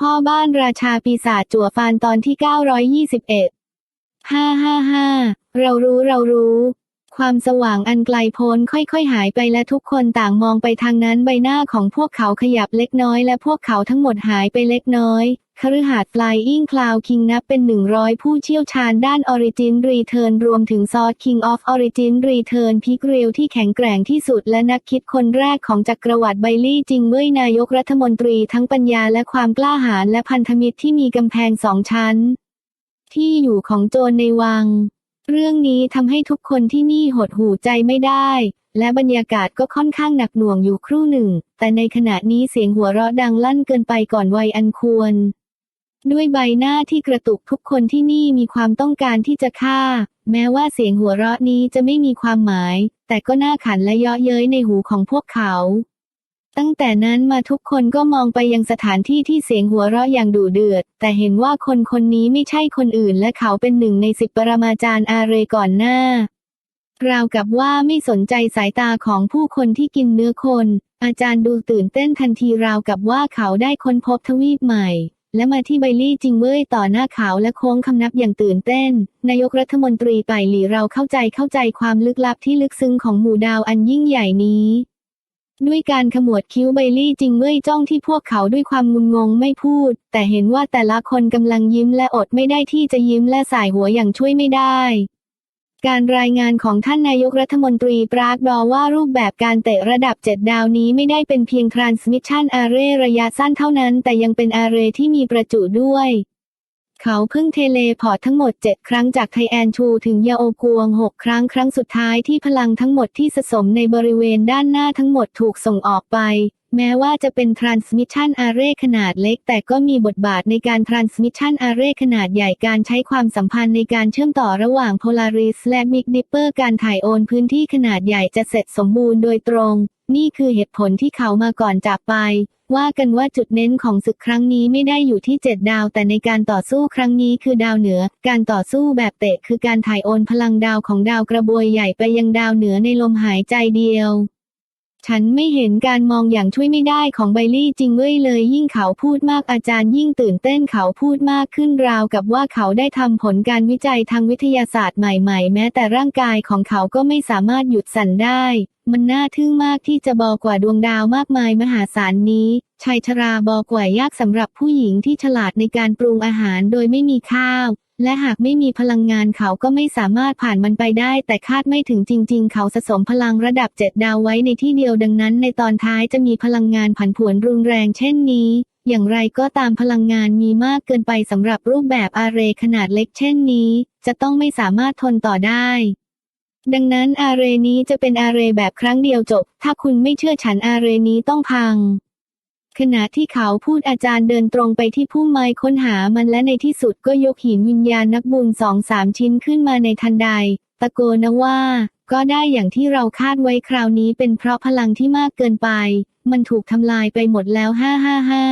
พ่อบ้านราชาปีศาจจั่วฟานตอนที่ 921ฮ่าฮ่าฮ่าเรารู้เรารู้ ความสว่างอันไกลโพ้นค่อยๆ หายไปและทุกคนต่างมองไปทางนั้นใบหน้าของพวกเขาขยับเล็กน้อยและพวกเขาทั้งหมดหายไปเล็กน้อยคฤหาสน์ Flying Cloud King นับเป็น 100 ผู้เชี่ยวชาญด้าน Origin Return รวมถึงซอส King of Origin Return พิกเรียวที่แข็งแกร่งที่สุดและนักคิดคนแรกของจักรวรรดิไบลี่จิงเว่ยนายกรัฐมนตรีทั้งปัญญาและความกล้าหาญและพันธมิตรที่มีกำแพงสองชั้น ที่อยู่ของโจรในวัง เรื่องนี้ทำให้ทุกคนที่นี่หดหูใจไม่ได้ และบรรยากาศก็ค่อนข้างหนักหน่วงอยู่ครู่หนึ่ง แต่ในขณะนี้เสียงหัวเราะดังลั่นเกินไปก่อนวัยอันควร ด้วยใบหน้าที่กระตุกทุกคนที่นี่มีความต้องการที่จะฆ่า แม้ว่าเสียงหัวเราะนี้จะไม่มีความหมาย แต่ก็น่าขันและเยาะเย้ยในหูของพวกเขา ตั้งแต่นั้นมาทุกคนก็มองไปยังสถานที่ที่เสียงหัวเราะอย่างดุเดือด แต่เห็นว่าคนคนนี้ไม่ใช่คนอื่นและเขาเป็นหนึ่งในสิบปรมาจารย์อาเรก่อนหน้าราวกับว่าไม่สนใจสายตาของผู้คนที่กินเนื้อคน อาจารย์ดูตื่นเต้นทันทีราวกับว่าเขาได้ค้นพบทวีปใหม่ และมาที่ไบลี่จิงเว่ยต่อหน้าเขาและโค้งคำนับอย่างตื่นเต้น นายกรัฐมนตรีไปหลี่เราเข้าใจเข้าใจความลึกลับที่ลึกซึ้งของหมู่ดาวอันยิ่งใหญ่นี้ ด้วยการขมวดคิ้วไบลี่จิงเว่ยจ้องที่พวกเขาด้วยความงุนงงไม่พูด แต่เห็นว่าแต่ละคนกำลังยิ้มและอดไม่ได้ที่จะยิ้มและสายหัวอย่างช่วยไม่ได้ การรายงานของท่านนายกรัฐมนตรีปรากดอว่ารูปแบบการเตะระดับ 7 ดาวนี้ไม่ได้เป็นเพียง Transmission Array ระยะสั้นเท่านั้น แต่ยังเป็น Array ที่มีประจุด้วย เขาเพิ่งเทเลพอร์ตทั้งหมด 7 ครั้งจากไทแอนทูถึงยาโอกวง 6 ครั้งครั้งสุดท้ายที่พลังทั้งหมดที่สะสมในบริเวณด้านหน้าทั้งหมดถูกส่งออกไป แม้ว่าจะเป็น Transmission Array ขนาดเล็ก แต่ก็มีบทบาทในการ Transmission Array ขนาดใหญ่การใช้ความสัมพันธ์ในการเชื่อมต่อระหว่าง Polaris และ Big Dipper การถ่ายโอนพื้นที่ขนาดใหญ่จะเสร็จสมบูรณ์โดยตรง นี่คือเหตุผลที่เขามาก่อนจากไป ว่ากันว่าจุดเน้นของศึกครั้งนี้ไม่ได้อยู่ที่ 7 ดาว แต่ในการต่อสู้ครั้งนี้คือดาวเหนือ การต่อสู้แบบเตะคือการถ่ายโอนพลังดาวของดาวกระบวยใหญ่ไปยังดาวเหนือในลมหายใจเดียว ฉันไม่เห็นการมองอย่างช่วยไม่ได้ของไบลี่จริงเว้ยเลย ยิ่งเขาพูดมากอาจารย์ยิ่งตื่นเต้นเขาพูดมากขึ้นราวกับว่าเขาได้ทำผลการวิจัยทางวิทยาศาสตร์ใหม่ ๆ แม้แต่ร่างกายของเขาก็ไม่สามารถหยุดสั่นได้ มันน่าทึ่งมากที่จะบอกว่าดวงดาวมากมายมหาศาลนี้ ชายชราบอกว่ายากสำหรับผู้หญิงที่ฉลาดในการปรุงอาหารโดยไม่มีข้าว และหากไม่มีพลังงานเขาก็ไม่สามารถผ่านมันไปได้ แต่คาดไม่ถึงจริง ๆ เขาสะสมพลังระดับเจ็ดดาวไว้ในที่เดียวดังนั้น ในตอนท้ายจะมีพลังงานผันผวนรุนแรงเช่นนี้ อย่างไรก็ตามพลังงานมีมากเกินไปสำหรับรูปแบบอาเรย์ขนาดเล็กเช่นนี้ จะต้องไม่สามารถทนต่อได้ ดังนั้นอาเรย์นี้จะเป็นอาเรย์แบบครั้งเดียวจบ ถ้าคุณไม่เชื่อฉันอาเรย์นี้ต้องพัง ขณะที่เขาพูดอาจารย์เดินตรงไปที่พุ่มไม้ค้นหามันและในที่สุดก็ยกหินวิญญาณนักบุญสองสามชิ้นขึ้นมาในทันใด ตะโกนนะว่า ก็ได้อย่างที่เราคาดไว้คราวนี้เป็นเพราะพลังที่มากเกินไป มันถูกทำลายไปหมดแล้วห้าห้าห้า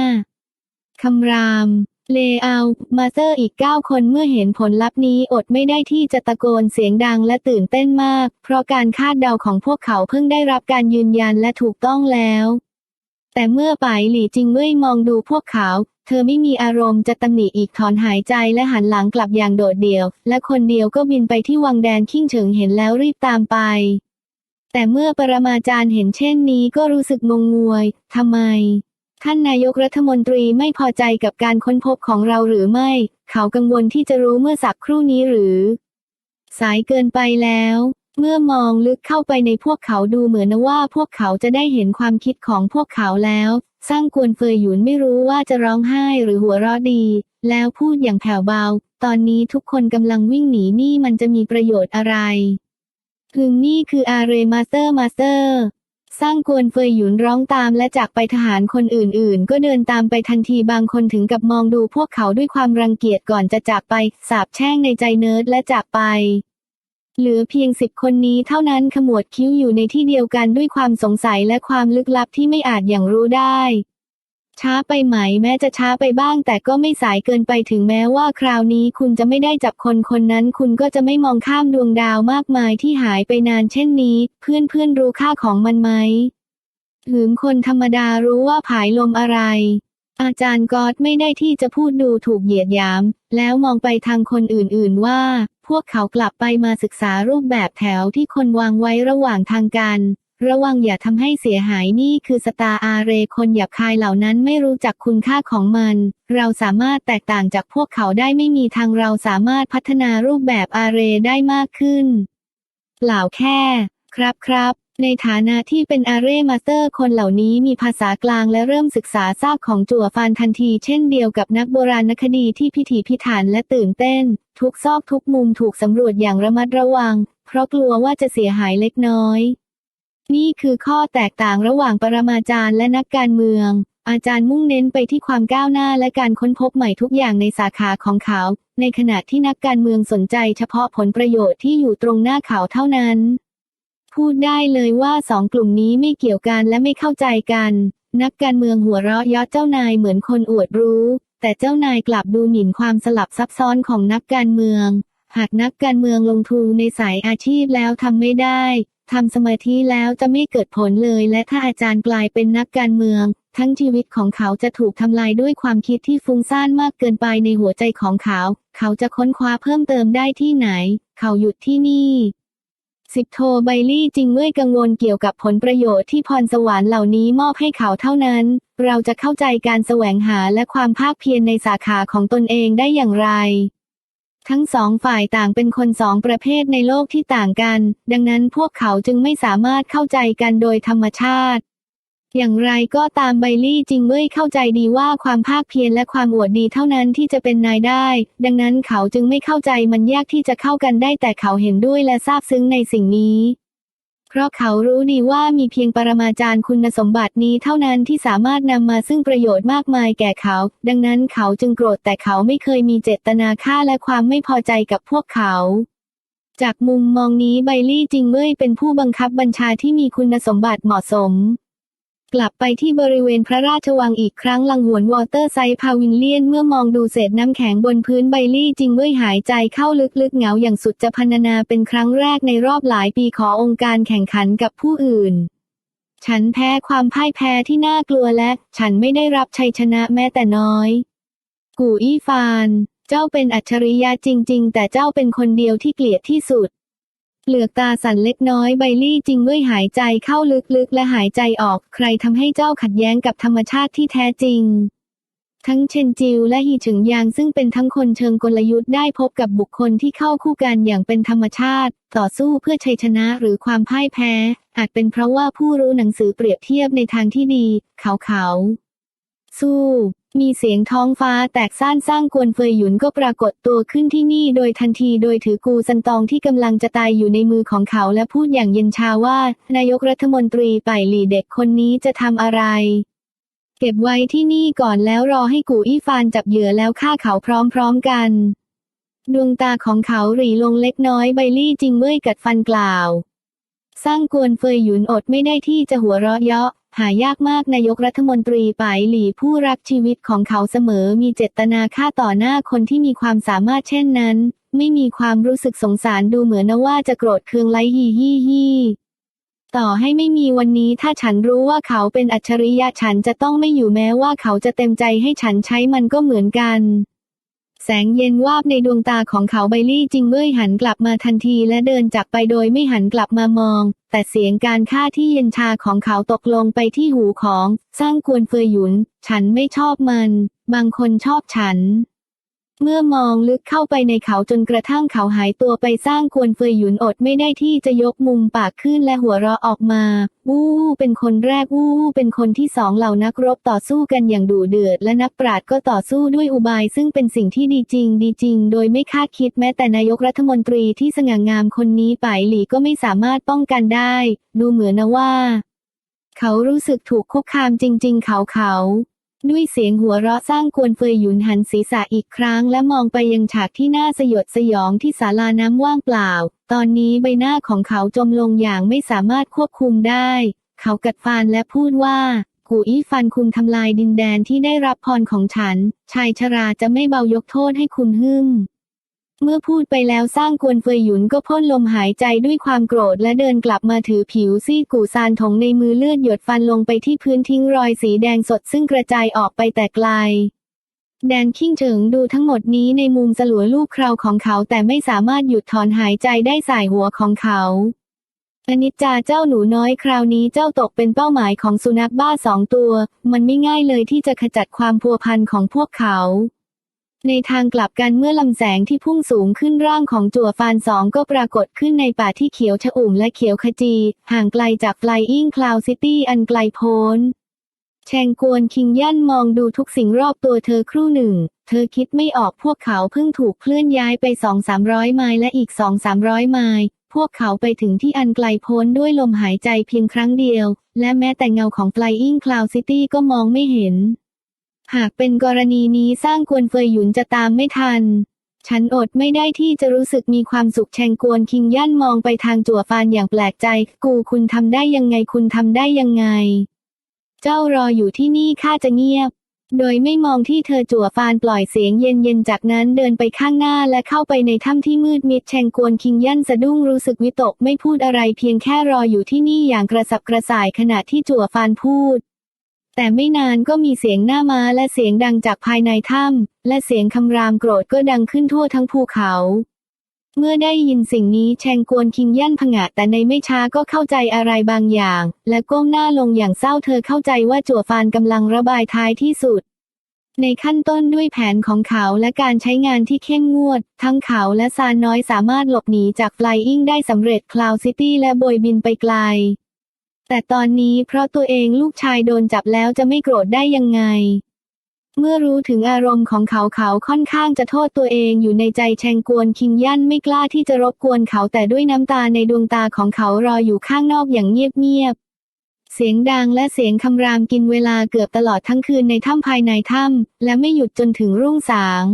คำราม เลอามาเซอร์อีก 9 คนเมื่อเห็นผลลัพธ์นี้อดไม่ได้ที่จะตะโกนเสียงดังและตื่นเต้นมาก เพราะการคาดเดาของพวกเขาเพิ่งได้รับการยืนยันและถูกต้องแล้ว แต่เมื่อปายหลี่จิงเว่ยมองดูพวกเขา เธอไม่มีอารมณ์จะตำหนิอีกถอนหายใจและหันหลังกลับอย่างโดดเดี่ยว และคนเดียวก็บินไปที่วังแดนขิ้งเฉิงเห็นแล้วรีบตามไป แต่เมื่อปรมาจารย์เห็นเช่นนี้ก็รู้สึกงงงวยทำไม ท่านนายกรัฐมนตรีไม่พอใจกับการค้นพบของเราหรือไม่ เขากังวลที่จะรู้เมื่อสักครู่นี้หรือ สายเกินไปแล้ว เมื่อมองลึกเข้าไปในพวกเขาดูเหมือนว่าพวกเขาจะได้เห็นความคิดของพวกเขาแล้ว สร้างกวนเฟยหยุนไม่รู้ว่าจะร้องไห้หรือหัวเราะดี แล้วพูดอย่างแผ่วเบา ตอนนี้ทุกคนกำลังวิ่งหนีนี่มันจะมีประโยชน์อะไรพึงนี่คืออาเรมาสเตอร์มาสเตอร์ สร้างกวนเฟยหยุนร้องตามและจากไปทหารคนอื่นๆ ก็เดินตามไปทันทีบางคนถึงกับมองดูพวกเขาด้วยความรังเกียจก่อนจะจากไป สาบแช่งในใจเนิร์ดและจากไป เหลือเพียงสิบคนนี้เท่านั้นขมวดคิ้วอยู่ในที่เดียวกันด้วยความสงสัยและความลึกลับที่ไม่อาจอย่างรู้ได้ ช้าไปไหมแม้จะช้าไปบ้าง แต่ก็ไม่สายเกินไปถึงแม้ว่าคราวนี้คุณจะไม่ได้จับคนคนนั้น คุณก็จะไม่มองข้ามดวงดาวมากมายที่หายไปนานเช่นนี้ เพื่อนเพื่อนรู้ค่าของมันไหมหืมคนธรรมดารู้ว่าผายลมอะไร อาจารย์กอดไม่ได้ที่จะพูดดูถูกเหยียดหยาม แล้วมองไปทางคนอื่นๆว่า พวกเขากลับไปมาศึกษารูปแบบแถวที่คนวางไว้ระหว่างทางกัน ระวังอย่าทำให้เสียหายนี่คือสตาร์อาเรคนหยาบคายเหล่านั้นไม่รู้จักคุณค่าของมัน เราสามารถแตกต่างจากพวกเขาได้ไม่มีทางเราสามารถพัฒนารูปแบบอาเรได้มากขึ้นเปล่าแค่ ครับครับในฐานะที่เป็นอาเร่มาสเตอร์คนเหล่านี้มีภาษากลางและเริ่มศึกษาซากของจั่วฟานทันที เช่นเดียวกับนักโบราณคดีที่พิถีพิถันและตื่นเต้น ทุกซอกทุกมุมถูกสำรวจอย่างระมัดระวัง เพราะกลัวว่าจะเสียหายเล็กน้อย นี่คือข้อแตกต่างระหว่างปรมาจารย์และนักการเมือง อาจารย์มุ่งเน้นไปที่ความก้าวหน้าและการค้นพบใหม่ทุกอย่างในสาขาของเขา ในขณะที่นักการเมืองสนใจเฉพาะผลประโยชน์ที่อยู่ตรงหน้าเขาเท่านั้น พูดได้เลยว่าสองกลุ่มนี้ไม่เกี่ยวกันและไม่เข้าใจกัน นักการเมืองหัวเราะยาะเจ้านายเหมือนคนอวดรู้ แต่เจ้านายกลับดูหมิ่นความสลับซับซ้อนของนักการเมือง หากนักการเมืองลงทุนในสายอาชีพแล้วทำไม่ได้ ทำสมาธิแล้วจะไม่เกิดผลเลย และถ้าอาจารย์กลายเป็นนักการเมือง ทั้งชีวิตของเขาจะถูกทำลายด้วยความคิดที่ฟุ้งซ่านมากเกินไปในหัวใจของเขา เขาจะค้นคว้าเพิ่มเติมได้ที่ไหน เขาหยุดที่นี่สิบโทไบลี่จริงเมื่อกังวลเกี่ยวกับผลประโยชน์ที่พรสวรรค์เหล่านี้มอบให้เขาเท่านั้น เราจะเข้าใจการแสวงหาและความภาคเพียรในสาขาของตนเองได้อย่างไร ทั้งสองฝ่ายต่างเป็นคนสองประเภทในโลกที่ต่างกัน ดังนั้นพวกเขาจึงไม่สามารถเข้าใจกันโดยธรรมชาติ อย่างไรก็ตามไบลี่จิงเม่ยเข้าใจดีว่าความภาคเพียรและความอวดดีเท่านั้นที่จะเป็นนายได้ ดังนั้นเขาจึงไม่เข้าใจมันยากที่จะเข้ากันได้แต่เขาเห็นด้วยและซาบซึ้งในสิ่งนี้ เพราะเขารู้ดีว่ามีเพียงปรมาจารย์คุณสมบัตินี้เท่านั้นที่สามารถนำมาซึ่งประโยชน์มากมายแก่เขา ดังนั้นเขาจึงโกรธแต่เขาไม่เคยมีเจตนาฆ่าและความไม่พอใจกับพวกเขาจากมุมมองนี้ไบลี่จริงเมื่อเป็นผู้บังคับบัญชาที่มีคุณสมบัติเหมาะสม กลับไปที่บริเวณพระราชวังอีกครั้งลังหวนวอเตอร์ไซด์พาวินเลียนเมื่อมองดูเศษน้ำแข็งบนพื้นไบลี่จริงเมื่อหายใจเข้าลึกๆเหงาอย่างสุดจะพรรณนาเป็นครั้งแรกในรอบหลายปีขอองค์การแข่งขันกับผู้อื่น ฉันแพ้ความพ่ายแพ้ที่น่ากลัวและ ฉันไม่ได้รับชัยชนะแม้แต่น้อย กูอี้ฟาน เจ้าเป็นอัจฉริยะจริง ๆ แต่เจ้าเป็นคนเดียวที่เกลียดที่สุด เปลือกตาสั่นเล็กน้อยไบลี่จริงเมื่อหายใจเข้าลึกๆ และหายใจออกใครทำให้เจ้าขัดแย้งกับธรรมชาติที่แท้จริง ทั้งเชนจิวและฮีถึงยางซึ่งเป็นทั้งคนเชิงกลยุทธ์ได้พบกับบุคคลที่เข้าคู่กันอย่างเป็นธรรมชาติ ต่อสู้เพื่อชัยชนะหรือความพ่ายแพ้ อาจเป็นเพราะว่าผู้รู้หนังสือเปรียบเทียบในทางที่ดี เขาเขาสู้ มีเสียงท้องฟ้าแตกซ่านสร้างกวนเฟยหยุนก็ปรากฏตัวขึ้นที่นี่โดยทันทีโดยถือกูซันตองที่กำลังจะตายอยู่ในมือของเขาและพูดอย่างเย็นชาว่า นายกรัฐมนตรีไปหลี่เด็กคนนี้จะทำอะไร เก็บไว้ที่นี่ก่อนแล้วรอให้กูอี้ฟานจับเหยื่อแล้วฆ่าเขาพร้อมๆกัน ดวงตาของเขาหรีลงเล็กน้อยไบลี่จริงเมื่อยกัดฟันกล่าว สร้างกวนเฟยหยุนอดไม่ได้ที่จะหัวเราะเยาะ หายากมากนายกรัฐมนตรีไปหลี่ผู้รักชีวิตของเขาเสมอมีเจตนาฆ่าต่อหน้าคนที่มีความสามารถเช่นนั้น ไม่มีความรู้สึกสงสารดูเหมือนว่าจะโกรธเคืองไลฮีฮีฮีต่อให้ไม่มีวันนี้ถ้าฉันรู้ว่าเขาเป็นอัจฉริยะฉันจะต้องไม่อยู่แม้ว่าเขาจะเต็มใจให้ฉันใช้มันก็เหมือนกัน แสงเย็นวาบในดวงตาของเขาไบลี่จิงเมื่อยหันกลับมาทันทีและเดินจากไปโดยไม่หันกลับมามอง แต่เสียงการฆ่าที่เย็นชาของเขาตกลงไปที่หูของสร้างกวนเฟยหยุน ฉันไม่ชอบมัน บางคนชอบฉัน เมื่อมองลึกเข้าไปในเขาจนกระทั่งเขาหายตัวไปสร้างกวนเฟยหยุนอดไม่ได้ที่จะยกมุมปากขึ้นและหัวเราะออกมาวู้วูเป็นคนแรกวู้วูเป็นคนที่สองเหล่านักรบต่อสู้กันอย่างดุเดือด และนักปราชญ์ก็ต่อสู้ด้วยอุบาย ซึ่งเป็นสิ่งที่ดีจริง ดีจริง โดยไม่คาดคิดแม้แต่นายกรัฐมนตรีที่สง่างามคนนี้ไปหลีก็ไม่สามารถป้องกันได้ ดูเหมือนนะว่า เขารู้สึกถูกคุกคามจริง ๆ เขาเขา ด้วยเสียงหัวเราะสร้างกวนเฟยหยุนหันศีรษะอีกครั้ง และมองไปยังฉากที่น่าสยดสยองที่ศาลาน้ำว่างเปล่า ตอนนี้ใบหน้าของเขาจมลงอย่างไม่สามารถควบคุมได้ เขากัดฟันและพูดว่า กูอี้ฟันคุณทำลายดินแดนที่ได้รับพรของฉัน ชายชราจะไม่เบายกโทษให้คุณหึ่ม เมื่อพูดไปแล้วสร้างกวนเฟยหยุนก็พ่นลมหายใจด้วยความโกรธและเดินกลับมาถือผิวซีดกู่ซานถงในมือเลือดหยดฟันลงไปที่พื้นทิ้งรอยสีแดงสดซึ่งกระจายออกไปแต่ไกล แดนคิงเฉิงดูทั้งหมดนี้ในมุมสลัวลูกคราวของเขาแต่ไม่สามารถหยุดถอนหายใจได้สายหัวของเขาอนิจจาเจ้าหนูน้อยคราวนี้เจ้าตกเป็นเป้าหมายของสุนัขบ้าสองตัว มันไม่ง่ายเลยที่จะขจัดความพัวพันของพวกเขา ในทางกลับกันเมื่อลำแสงที่พุ่งสูงขึ้นร่างของจั่วฟานสองก็ปรากฏขึ้นในป่าที่เขียวชอุ่มและเขียวขจี ห่างไกลจากไฟอิงคลาวซิตี้อันไกลโพ้นแชงกวนคิงยันมองดูทุกสิ่งรอบตัวเธอครู่หนึ่ง เธอคิดไม่ออกพวกเขาเพิ่งถูกเคลื่อนย้ายไปสองสามร้อยไมล์และอีกสองสามร้อยไมล์พวกเขาไปถึงที่อันไกลโพ้นด้วยลมหายใจเพียงครั้งเดียว และแม้แต่เงาของ Flying Cloud City ก็มองไม่เห็น หากเป็นกรณีนี้สร้างกวนเฟยหยุนจะตามไม่ทัน ฉันอดไม่ได้ที่จะรู้สึกมีความสุขแชงกวนคิงย่านมองไปทางจั่วฟานอย่างแปลกใจ กูคุณทำได้ยังไงคุณทำได้ยังไง เจ้ารออยู่ที่นี่ข้าจะเงียบ โดยไม่มองที่เธอจั่วฟานปล่อยเสียงเย็นๆ จากนั้นเดินไปข้างหน้าและเข้าไปในถ้ำที่มืดมิดแชงกวนคิงยันสะดุ้งรู้สึกวิตกไม่พูดอะไรเพียงแค่รออยู่ที่นี่อย่างกระสับกระส่ายขณะที่จั่วฟานพูด แต่ไม่นานก็มีเสียงหน้าม้าและเสียงดังจากภายในถ้ำและเสียงคำรามโกรธก็ดังขึ้นทั่วทั้งภูเขา เมื่อได้ยินสิ่งนี้แชงกวนคิงยันผงะแต่ในไม่ช้าก็เข้าใจอะไรบางอย่าง และก้มหน้าลงอย่างเศร้าเธอเข้าใจว่าจั่วฟานกำลังระบายท้ายที่สุด ในขั้นต้นด้วยแผนของเขาและการใช้งานที่เข้มงวด ทั้งเขาและซานน้อยสามารถหลบหนีจาก Flying ได้สำเร็จ Cloud City และโบยบินไปไกล แต่ตอนนี้เพราะตัวเองลูกชายโดนจับแล้วจะไม่โกรธได้ยังไง เมื่อรู้ถึงอารมณ์ของเขาเขาค่อนข้างจะโทษตัวเองอยู่ในใจแชงกวนคิงยันไม่กล้าที่จะรบกวนเขาแต่ด้วยน้ำตาในดวงตาของเขารออยู่ข้างนอกอย่างเงียบๆ เสียงดังและเสียงคำรามกินเวลาเกือบตลอดทั้งคืนในถ้ำภายในถ้ำและไม่หยุดจนถึงรุ่งสาง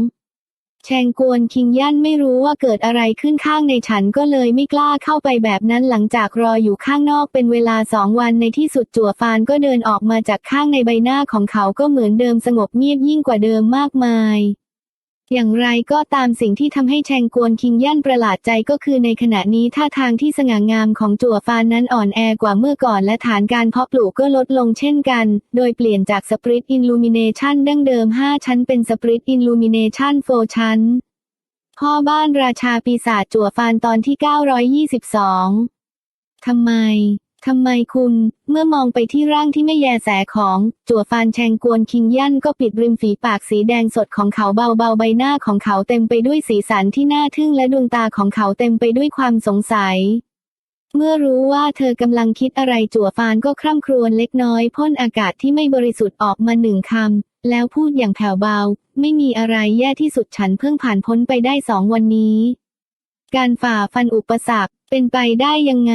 แชงกวนคิงยันไม่รู้ว่าเกิดอะไรขึ้นข้างในฉันก็เลยไม่กล้าเข้าไปแบบนั้นหลังจากรออยู่ข้างนอกเป็นเวลาสองวันในที่สุดจั่วฟานก็เดินออกมาจากข้างในใบหน้าของเขาก็เหมือนเดิมสงบเงียบยิ่งกว่าเดิมมากมาย อย่างไรก็ตามสิ่งที่ทำให้แชงกวนคิงยันประหลาดใจก็คือในขณะนี้ท่าทางที่สง่างามของจั่วฟานนั้นอ่อนแอกว่าเมื่อก่อนและฐานการเพาะปลูกก็ลดลงเช่นกัน โดยเปลี่ยนจากสปริตอินลูมิเนชันดั้งเดิม 5 ชั้นเป็นสปริตอินลูมิเนชัน4ชั้น พ่อบ้านราชาปีศาจจั่วฟานตอนที่ 922ทำไม ทำไมคุณ เมื่อมองไปที่ร่างที่ไม่แยแสของ จั่วฟานแชงกวนคิงยันก็ปิดริมฝีปากสีแดงสดของเขาเบาๆใบหน้าของเขาเต็มไปด้วยสีสันที่น่าทึ่งและดวงตาของเขาเต็มไปด้วยความสงสัย เมื่อรู้ว่าเธอกำลังคิดอะไรจั่วฟานก็คร่ำครวญเล็กน้อยพ่นอากาศที่ไม่บริสุทธิ์ออกมาหนึ่งคำแล้วพูดอย่างแผ่วเบา ไม่มีอะไรแย่ที่สุดฉันเพิ่งผ่านพ้นไปได้สองวันนี้ การฝ่าฟันอุปสรรคเป็นไปได้ยังไง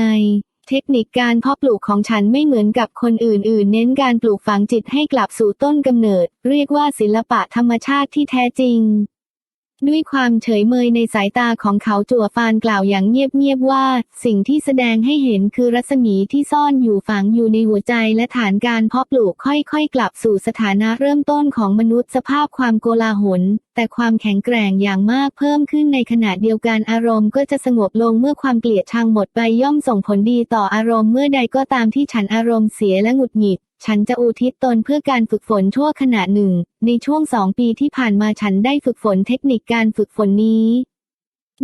เทคนิคการเพาะปลูกของฉันไม่เหมือนกับคนอื่นๆ เน้นการปลูกฝังจิตให้กลับสู่ต้นกำเนิด เรียกว่าศิลปะธรรมชาติที่แท้จริง ด้วยความเฉยเมยในสายตาของเขาจั่วฟานกล่าวอย่างเงียบๆว่า สิ่งที่แสดงให้เห็นคือรัศมีที่ซ่อนอยู่ฝังอยู่ในหัวใจและฐานการเพาะปลูกค่อยๆ กลับสู่สถานะเริ่มต้นของมนุษย์สภาพความโกลาหล แต่ความแข็งแกร่งอย่างมากเพิ่มขึ้นในขณะเดียวกันอารมณ์ก็จะสงบลงเมื่อความเกลียดชังหมดไปย่อมส่งผลดีต่ออารมณ์เมื่อใดก็ตามที่ฉันอารมณ์เสียและหงุดหงิด ฉันจะอุทิศตนเพื่อการฝึกฝนชั่วขณะหนึ่ง ในช่วงสองปีที่ผ่านมาฉันได้ฝึกฝนเทคนิคการฝึกฝนนี้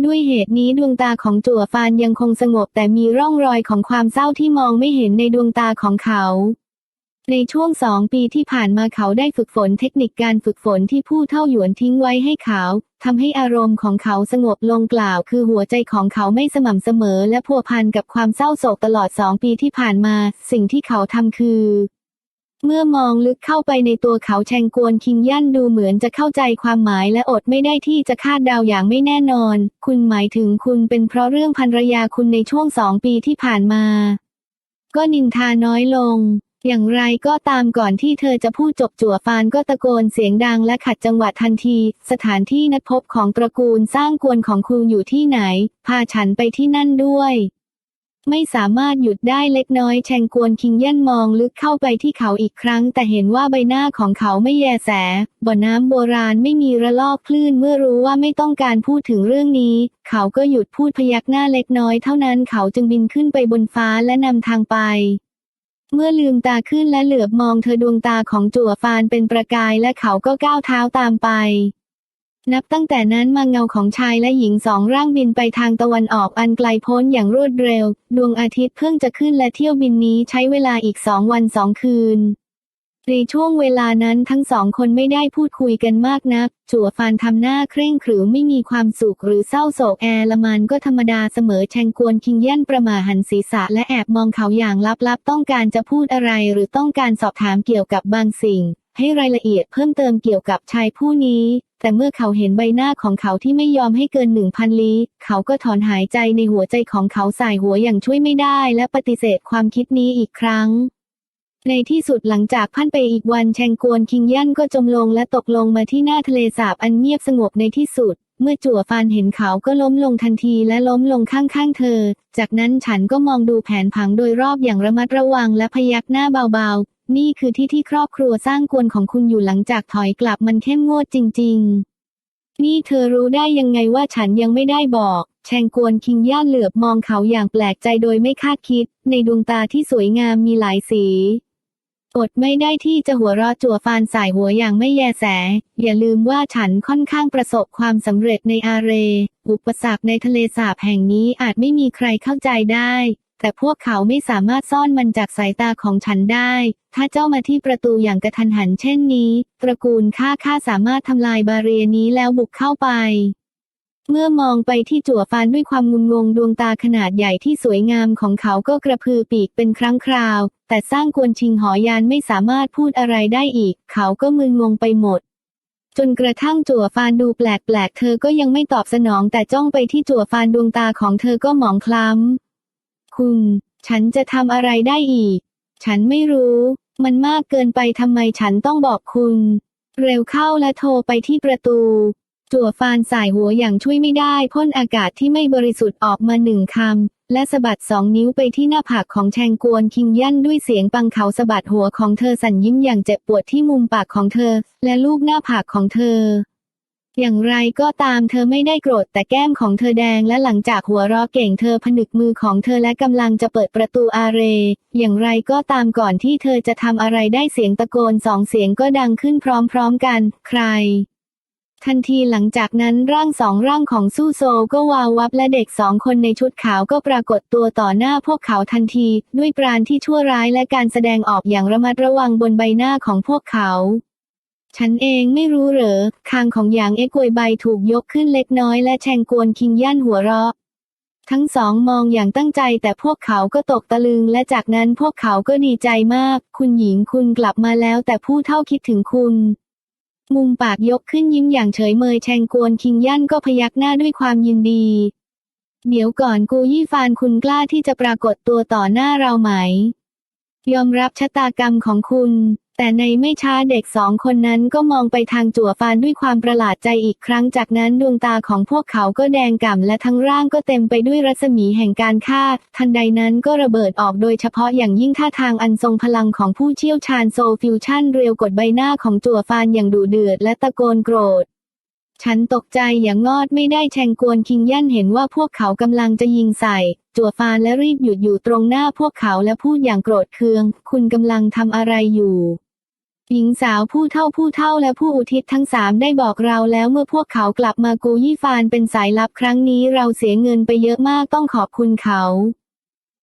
ด้วยเหตุนี้ดวงตาของจั่วฟานยังคงสงบแต่มีร่องรอยของความเศร้าที่มองไม่เห็นในดวงตาของเขา ในช่วงสองปีที่ผ่านมาเขาได้ฝึกฝนเทคนิคการฝึกฝนที่ผู้เท่าหยวนทิ้งไว้ให้เขาทำให้อารมณ์ของเขาสงบลงกล่าว คือหัวใจของเขาไม่สม่ำเสมอและพัวพันกับความเศร้าโศกตลอดสองปีที่ผ่านมา สิ่งที่เขาทำคือ เมื่อมองลึกเข้าไปในตัวเขาแชงกวนคิงยันดูเหมือนจะเข้าใจความหมายและอดไม่ได้ที่จะคาดเดาอย่างไม่แน่นอน คุณหมายถึงคุณเป็นเพราะเรื่องภรรยาคุณในช่วงสองปีที่ผ่านมา ก็นินทาน้อยลง อย่างไรก็ตามก่อนที่เธอจะพูดจบจั่วฟานก็ตะโกนเสียงดังและขัดจังหวะทันที สถานที่นัดพบของตระกูลสร้างกวนของคุณอยู่ที่ไหน พาฉันไปที่นั่นด้วย ไม่สามารถหยุดได้เล็กน้อยแชงกวนคิงยันมองลึกเข้าไปที่เขาอีกครั้ง แต่เห็นว่าใบหน้าของเขาไม่แยแส บ่อน้ำโบราณไม่มีระลอกคลื่นเมื่อรู้ว่าไม่ต้องการพูดถึงเรื่องนี้ เขาก็หยุดพูดพยักหน้าเล็กน้อยเท่านั้นเขาจึงบินขึ้นไปบนฟ้าและนำทางไปเมื่อลืมตาขึ้นและเหลือบมองเธอดวงตาของจั่วฟานเป็นประกายและเขาก็ก้าวเท้าตามไป นับตั้งแต่นั้นมาเงาของชายและหญิงสองร่างบินไปทางตะวันออกอันไกลโพ้นอย่างรวดเร็ว ดวงอาทิตย์เพิ่งจะขึ้นและเที่ยวบินนี้ใช้เวลาอีกสองวันสองคืนในช่วงเวลานั้นทั้งสองคนไม่ได้พูดคุยกันมากนัก จั่วฟานทำหน้าเคร่งขรึมไม่มีความสุขหรือเศร้าโศกแอละมันก็ธรรมดาเสมอแชงกวนคิงยันประหมาหันศีรษะและแอบมองเขาอย่างลับๆ ต้องการจะพูดอะไรหรือต้องการสอบถามเกี่ยวกับบางสิ่ง ให้รายละเอียดเพิ่มเติมเกี่ยวกับชายผู้นี้ แต่เมื่อเขาเห็นใบหน้าของเขาที่ไม่ยอมให้เกินหนึ่งพันลี้ เขาก็ถอนหายใจในหัวใจของเขาสายหัวอย่างช่วยไม่ได้และปฏิเสธความคิดนี้อีกครั้ง ในที่สุดหลังจากพันไปอีกวันแชงกวนคิงยันก็จมลงและตกลงมาที่หน้าทะเลสาบอันเงียบสงบในที่สุดเมื่อจั่วฟานเห็นเขาก็ล้มลงทันทีและล้มลงข้างๆเธอ จากนั้นฉันก็มองดูแผนผังโดยรอบอย่างระมัดระวังและพยักหน้าเบาๆ นี่คือที่ที่ครอบครัวสร้างกวนของคุณอยู่หลังจากถอยกลับมันเข้มงวดจริง ๆ นี่เธอรู้ได้ยังไงว่าฉันยังไม่ได้บอก แชงกวนคิงย่านเหลือบมองเขาอย่างแปลกใจโดยไม่คาดคิด ในดวงตาที่สวยงามมีหลายสีอดไม่ได้ที่จะหัวเราะจั่วฟานสายหัวอย่างไม่แยแส อย่าลืมว่าฉันค่อนข้างประสบความสำเร็จในอาเร อุปสรรคในทะเลสาบแห่งนี้อาจไม่มีใครเข้าใจได้ แต่พวกเขาไม่สามารถซ่อนมันจากสายตาของฉันได้ ถ้าเจ้ามาที่ประตูอย่างกระทันหันเช่นนี้ ตระกูลข้าข้าสามารถทำลายบาเรียนี้แล้วบุกเข้าไป เมื่อมองไปที่จั่วฟานด้วยความงุนงงดวงตาขนาดใหญ่ที่สวยงามของเขาก็กระพือปีกเป็นครั้งคราว แต่สร้างกวนชิงหอยานไม่สามารถพูดอะไรได้อีก เขาก็มึนงงไปหมดจนกระทั่งจั่วฟานดูแปลกๆ เธอก็ยังไม่ตอบสนองแต่จ้องไปที่จั่วฟานดวงตาของเธอก็หมองคล้ำ คุณฉันจะทำอะไรได้อีก ฉันไม่รู้ มันมากเกินไปทำไมฉันต้องบอกคุณ เร็วเข้าและโทรไปที่ประตู จั่วฟานสายหัวอย่างช่วยไม่ได้พ่นอากาศที่ไม่บริสุทธิ์ออกมาหนึ่งคำ และสะบัดสองนิ้วไปที่หน้าผากของแชงกวนคิงยันด้วยเสียงปังเขาสะบัดหัวของเธอสั่นยิ้มอย่างเจ็บปวดที่มุมปากของเธอ และลูกหน้าผากของเธอ อย่างไรก็ตามเธอไม่ได้โกรธแต่แก้มของเธอแดงและหลังจากหัวเราะเก่งเธอผนึกมือของเธอและกำลังจะเปิดประตูอาเร อย่างไรก็ตามก่อนที่เธอจะทำอะไรได้เสียงตะโกนสองเสียงก็ดังขึ้นพร้อมๆกัน ใคร ทันทีหลังจากนั้นร่างสองร่างของสู้โซก็วาววับและเด็กสองคนในชุดขาวก็ปรากฏตัวต่อหน้าพวกเขาทันที ด้วยปราณที่ชั่วร้ายและการแสดงออกอย่างระมัดระวังบนใบหน้าของพวกเขา ฉันเองไม่รู้เหรอ คางของหยางเอ็กวยใบถูกยกขึ้นเล็กน้อยและแชงกวนคิงย่านหัวเราะ ทั้งสองมองอย่างตั้งใจแต่พวกเขาก็ตกตะลึงและจากนั้นพวกเขาก็ดีใจมาก คุณหญิงคุณกลับมาแล้วแต่ผู้เท่าคิดถึงคุณ มุมปากยกขึ้นยิ้มอย่างเฉยเมยแชงกวนคิงย่านก็พยักหน้าด้วยความยินดี เดี๋ยวก่อนกูยี่ฟานคุณกล้าที่จะปรากฏตัวต่อหน้าเราไหม ยอมรับชะตากรรมของคุณ แต่ในไม่ช้าเด็กสองคนนั้นก็มองไปทางจั่วฟานด้วยความประหลาดใจอีกครั้งจากนั้นดวงตาของพวกเขาก็แดงก่ำและทั้งร่างก็เต็มไปด้วยรัศมีแห่งการฆ่า ทันใดนั้นก็ระเบิดออกโดยเฉพาะอย่างยิ่งท่าทางอันทรงพลังของผู้เชี่ยวชาญโซฟิวชั่นเรียวกดใบหน้าของจั่วฟานอย่างดุเดือดและตะโกนโกรธฉันตกใจอย่างงอดไม่ได้แชงกวนคิงยันเห็นว่าพวกเขากำลังจะยิงใส่ จั่วฟานและรีบหยุดอยู่ตรงหน้าพวกเขาและพูดอย่างโกรธเคือง คุณกำลังทำอะไรอยู่ หญิงสาวผู้เท่าผู้เท่าและผู้อุทิศทั้งสามได้บอกเราแล้วเมื่อพวกเขากลับมากูยี่ฟานเป็นสายลับครั้งนี้เราเสียเงินไปเยอะมากต้องขอบคุณเขา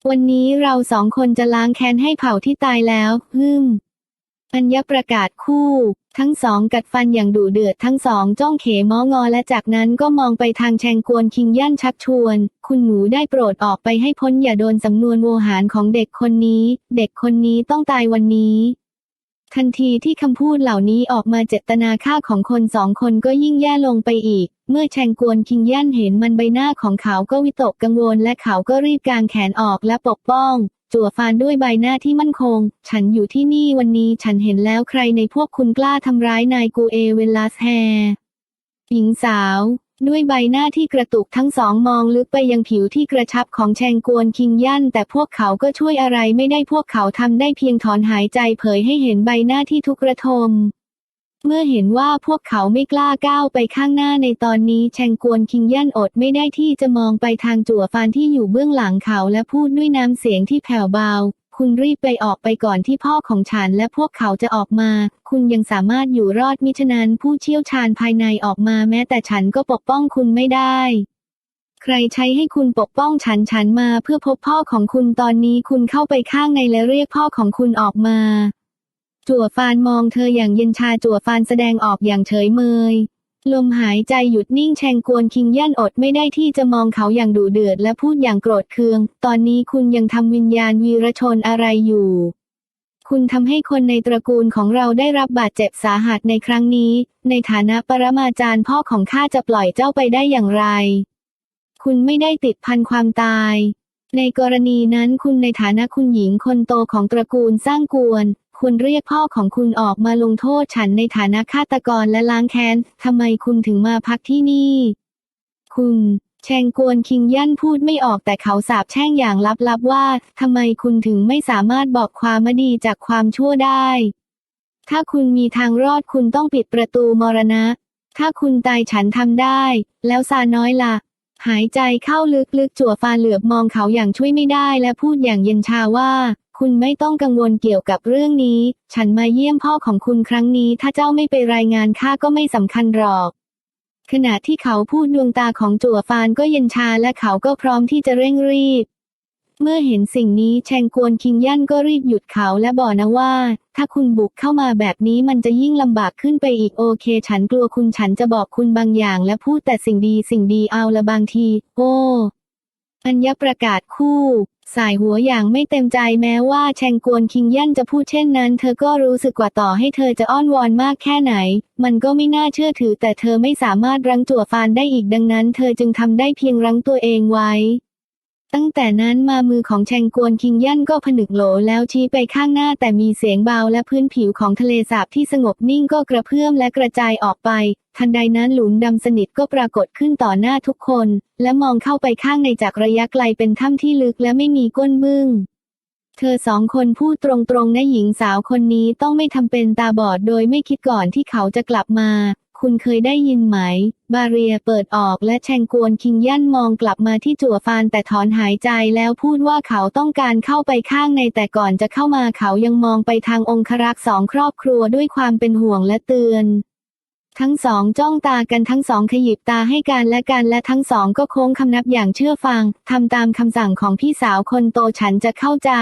วันนี้เราสองคนจะล้างแค้นให้เผ่าที่ตายแล้วฮึมอัญญประกาศคู่ ทั้งสองกัดฟันอย่างดุเดือดทั้งสองจ้องเขมองอและจากนั้นก็มองไปทางแชงกวนคิงย่านชักชวน คุณหนูได้โปรดออกไปให้พ้นอย่าโดนสำนวนโวหารของเด็กคนนี้ เด็กคนนี้ต้องตายวันนี้ ทันทีที่คำพูดเหล่านี้ออกมาเจตนาฆ่าของคนสองคนก็ยิ่งแย่ลงไปอีก เมื่อแชงกวนคิงย่านเห็นมันใบหน้าของเขาก็วิตกกังวลและเขาก็รีบกางแขนออกและปกป้อง จั่วฟานด้วยใบหน้าที่มั่นคง ฉันอยู่ที่นี่วันนี้ฉันเห็นแล้วใครในพวกคุณกล้าทำร้ายนายกูเอเวลาสแฮร์หญิงสาว ด้วยใบหน้าที่กระตุกทั้งสองมองลึกไปยังผิวที่กระชับของแชงกวนคิงยันแต่พวกเขาก็ช่วยอะไรไม่ได้พวกเขาทำได้เพียงถอนหายใจเผยให้เห็นใบหน้าที่ทุกข์ระทม เมื่อเห็นว่าพวกเขาไม่กล้าก้าวไปข้างหน้าในตอนนี้แชงกวนคิงยันอดไม่ได้ที่จะมองไปทางจั่วฟานที่อยู่เบื้องหลังเขาและพูดด้วยน้ำเสียงที่แผ่วเบา คุณรีบไปออกไปก่อนที่พ่อของฉันและพวกเขาจะออกมา คุณยังสามารถอยู่รอดมิฉะนั้นผู้เชี่ยวชาญภายในออกมาแม้แต่ฉันก็ปกป้องคุณไม่ได้ ใครใช้ให้คุณปกป้องฉันฉันมาเพื่อพบพ่อของคุณตอนนี้คุณเข้าไปข้างในและเรียกพ่อของคุณออกมา จั่วฟานมองเธออย่างเย็นชาจั่วฟานแสดงออกอย่างเฉยเมย ลมหายใจหยุดนิ่งแชงกวนคิงย่านอดไม่ได้ที่จะมองเขาอย่างดุเดือดและพูดอย่างโกรธเคือง ตอนนี้คุณยังทำวิญญาณวีรชนอะไรอยู่ คุณทำให้คนในตระกูลของเราได้รับบาดเจ็บสาหัสในครั้งนี้ ในฐานะปรมาจารย์พ่อของข้าจะปล่อยเจ้าไปได้อย่างไร คุณไม่ได้ติดพันความตายในกรณีนั้นคุณในฐานะคุณหญิงคนโตของตระกูลสร้างกวน คุณเรียกพ่อของคุณออกมาลงโทษฉันในฐานะฆาตกรและล้างแค้น ทำไมคุณถึงมาพักที่นี่ คุณแชงกวนคิงยันพูดไม่ออกแต่เขาสาบแช่งอย่างลับๆว่า ทำไมคุณถึงไม่สามารถบอกความมดีจากความชั่วได้ ถ้าคุณมีทางรอดคุณต้องปิดประตูมรณะ ถ้าคุณตายฉันทำได้ แล้วซาน้อยล่ะ หายใจเข้าลึกๆจั่วฟาเหลือบมองเขาอย่างช่วยไม่ได้และพูดอย่างเย็นชาว่า คุณไม่ต้องกังวลเกี่ยวกับเรื่องนี้ ฉันมาเยี่ยมพ่อของคุณครั้งนี้ ถ้าเจ้าไม่ไปรายงานข้าก็ไม่สำคัญหรอก ขณะที่เขาพูดดวงตาของจั่วฟานก็เย็นชาและเขาก็พร้อมที่จะเร่งรีบ เมื่อเห็นสิ่งนี้แชงกวนคิงยันก็รีบหยุดเขาและบอกนะว่า ถ้าคุณบุกเข้ามาแบบนี้มันจะยิ่งลำบากขึ้นไปอีกโอเค ฉันกลัวคุณฉันจะบอกคุณบางอย่าง และพูดแต่สิ่งดีสิ่งดีเอาละบางที โอ้อัญญประกาศคู่ สายหัวอย่างไม่เต็มใจแม้ว่าแชงกวนคิงยันจะพูดเช่นนั้น เธอก็รู้สึกกว่าต่อให้เธอจะอ้อนวอนมากแค่ไหน มันก็ไม่น่าเชื่อถือแต่เธอไม่สามารถรั้งจั่วฟานได้อีกดังนั้น เธอจึงทำได้เพียงรั้งตัวเองไว้ ตั้งแต่นั้นมามือของแชงกวนคิงยันก็ผนึกโหลแล้วชี้ไปข้างหน้าแต่มีเสียงเบาและพื้นผิวของทะเลสาบที่สงบนิ่งก็กระเพื่อมและกระจายออกไป ทันใดนั้นหลุมดำสนิทก็ปรากฏขึ้นต่อหน้าทุกคน และมองเข้าไปข้างในจากระยะไกลเป็นถ้ำที่ลึกและไม่มีก้นบึ้งเธอสองคนพูดตรงๆนะหญิงสาวคนนี้ต้องไม่ทำเป็นตาบอดโดยไม่คิดก่อนที่เขาจะกลับมา คุณเคยได้ยินไหม บาเรียเปิดออกและแชงกวนคิงยันมองกลับมาที่จั่วฟานแต่ถอนหายใจแล้วพูดว่าเขาต้องการเข้าไปข้างในแต่ก่อนจะเข้ามาเขายังมองไปทางองครักษ์สองครอบครัวด้วยความเป็นห่วงและเตือนทั้งสองจ้องตากันทั้งสองขยิบตาให้กันและกันและทั้งสองก็โค้งคำนับอย่างเชื่อฟังทำตามคำสั่งของพี่สาวคนโตฉันจะเข้าใจ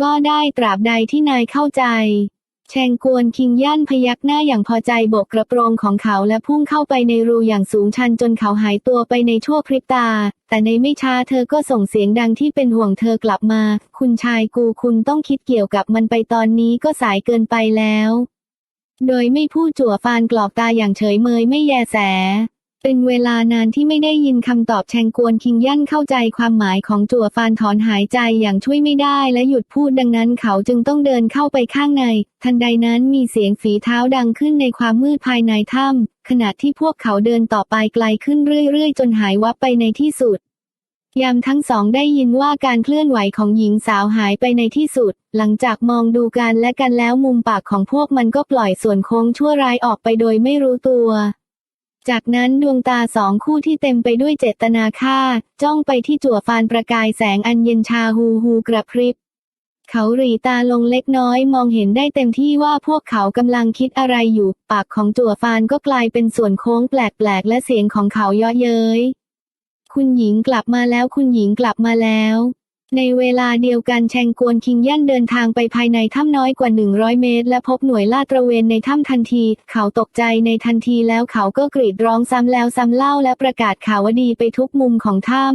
ก็ได้ตราบใดที่นายเข้าใจ ชงกวนคิงย่านพยักหน้าอย่างพอใจโบกกระโปรงของเขาและพุ่งเข้าไปในรูอย่างสูงชันจนเขาหายตัวไปในชั่วพริบตา แต่ในไม่ช้าเธอก็ส่งเสียงดังที่เป็นห่วงเธอกลับมา คุณชายกูคุณต้องคิดเกี่ยวกับมันไปตอนนี้ก็สายเกินไปแล้ว โดยไม่พูดจั่วฟานกรอกตาอย่างเฉยเมยไม่แยแส เป็นเวลานานที่ไม่ได้ยินคำตอบแชงกวนคิงยั่นเข้าใจความหมายของจั่วฟานถอนหายใจอย่างช่วยไม่ได้และหยุดพูดดังนั้นเขาจึงต้องเดินเข้าไปข้างใน ทันใดนั้นมีเสียงฝีเท้าดังขึ้นในความมืดภายในถ้ำขณะที่พวกเขาเดินต่อไปไกลขึ้นเรื่อยๆ จนหายวับไปในที่สุด ยามทั้งสองได้ยินว่าการเคลื่อนไหวของหญิงสาวหายไปในที่สุด หลังจากมองดูกันและกันแล้วมุมปากของพวกมันก็ปล่อยส่วนโค้งชั่วร้ายออกไปโดยไม่รู้ตัว จากนั้นดวงตาสองคู่ที่เต็มไปด้วยเจตนาฆ่า จ้องไปที่จั่วฟานประกายแสงอันเย็นชาฮูฮูกระพริบ เขาหรีตาลงเล็กน้อยมองเห็นได้เต็มที่ว่าพวกเขากำลังคิดอะไรอยู่ ปากของจั่วฟานก็กลายเป็นส่วนโค้งแปลกๆ และเสียงของเขาเย่อเย้ย คุณหญิงกลับมาแล้วคุณหญิงกลับมาแล้ว ในเวลาเดียวกันแชงกวนคิงยันเดินทางไปภายในถ้ำน้อยกว่า 100 เมตร และพบหน่วยลาดตระเวนในถ้ำทันที เขาตกใจในทันทีแล้วเขาก็กรีดร้องซ้ำแล้วซ้ำเล่าและประกาศข่าวดีไปทุกมุมของถ้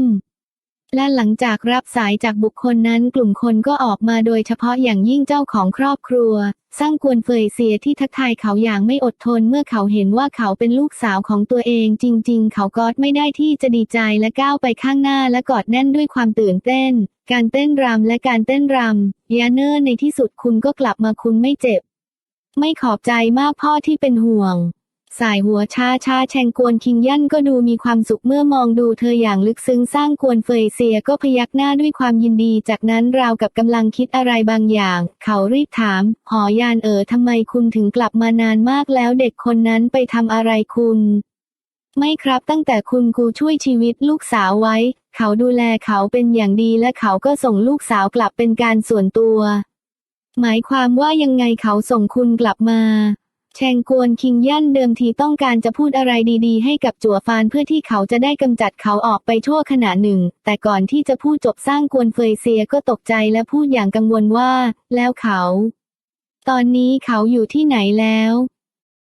ำและหลังจากรับสายจากบุคคลนั้นกลุ่มคนก็ออกมาโดยเฉพาะอย่างยิ่งเจ้าของครอบครัว สร้างกวนเฟยเสียที่ทักทายเขาอย่างไม่อดทนเมื่อเขาเห็นว่าเขาเป็นลูกสาวของตัวเอง จริง ๆ เขากอดไม่ได้ที่จะดีใจและก้าวไปข้างหน้าและกอดแน่นด้วยความตื่นเต้น การเต้นรำและการเต้นรำยาเนอร์ในที่สุดคุณก็กลับมาคุณไม่เจ็บ ไม่ขอบใจมากพ่อที่เป็นห่วง สายหัวชาชาแชงกวนคิงยั่นก็ดูมีความสุขเมื่อมองดูเธออย่างลึกซึ้งสร้างกวนเฟยเซียก็พยักหน้าด้วยความยินดี จากนั้นราวกับกำลังคิดอะไรบางอย่าง เขารีบถาม หอยานเอ๋อทำไมคุณถึงกลับมานานมากแล้วเด็กคนนั้นไปทำอะไรคุณไม่ครับตั้งแต่คุณกูช่วยชีวิตลูกสาวไว้ เขาดูแลเขาเป็นอย่างดีและเขาก็ส่งลูกสาวกลับเป็นการส่วนตัว หมายความว่ายังไงเขาส่งคุณกลับมา แชงกวนคิงยั่นเดิมทีต้องการจะพูดอะไรดีๆ ให้กับจั่วฟานเพื่อที่เขาจะได้กำจัดเขาออกไปชั่วขณะหนึ่ง แต่ก่อนที่จะพูดจบสร้างกวนเฟยเซียก็ตกใจและพูดอย่างกังวลว่า แล้วเขา ตอนนี้เขาอยู่ที่ไหนแล้ว